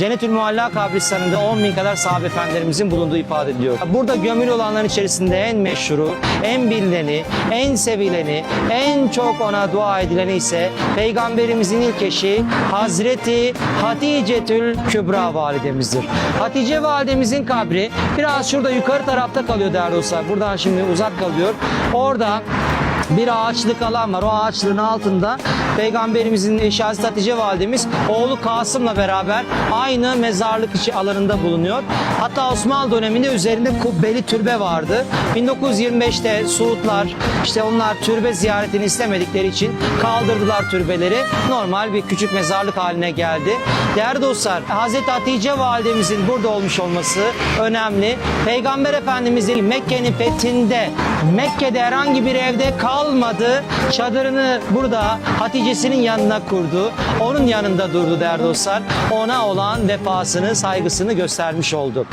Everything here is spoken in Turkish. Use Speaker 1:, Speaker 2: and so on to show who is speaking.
Speaker 1: Cennetül Mualla kabristanında 10 bin kadar sahabe efendilerimizin bulunduğu ifade ediliyor. Burada gömülü olanların içerisinde en meşhuru, en bilineni, en sevileni, en çok ona dua edileni ise Peygamberimizin ilk eşi Hazreti Haticetül Kübra validemizdir. Hatice validemizin kabri biraz şurada yukarı tarafta kalıyor değerli dostlar. Buradan şimdi uzak kalıyor. Orada bir ağaçlık alan var. O ağaçlığın altında Peygamberimizin eşi Hazreti Hatice validemiz oğlu Kasım'la beraber aynı mezarlık içi alanında bulunuyor. Hatta Osmanlı döneminde üzerinde kubbeli türbe vardı. 1925'te Suudlar işte onlar türbe ziyaretini istemedikleri için kaldırdılar türbeleri. Normal bir küçük mezarlık haline geldi. Değerli dostlar Hazreti Hatice validemizin burada olmuş olması önemli. Peygamber Efendimizin Mekke'nin fethinde Mekke'de herhangi bir evde kalmadı. Çadırını burada Hatice'sinin yanına kurdu. Onun yanında durdu değerli dostlar. Ona olan vefasını, saygısını göstermiş oldu.